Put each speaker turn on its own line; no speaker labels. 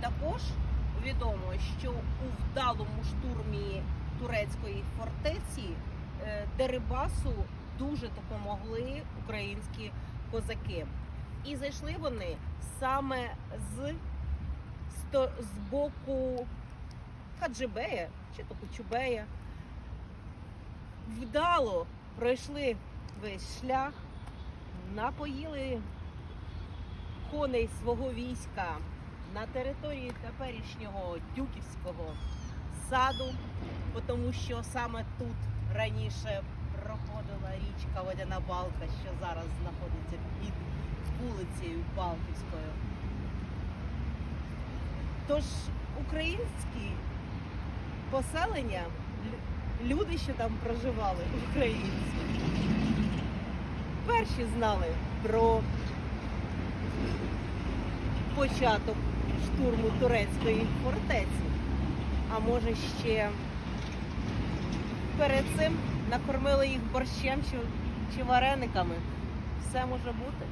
Також відомо, що у вдалому штурмі турецької фортеці е, Дерибасу дуже допомогли українські козаки. І зайшли вони саме з, з боку Хаджибея чи то Кочубея. Вдало пройшли весь шлях, напоїли коней свого війська на території теперішнього Дюківського саду, тому що саме тут раніше проходила річка Водяна Балка, що зараз знаходиться під вулицею Балківською. Тож українські поселення, люди, що там проживали, українці, перші знали про початок штурму турецької фортеці. А може ще перед цим накормили їх борщем чи, чи варениками. Все може бути.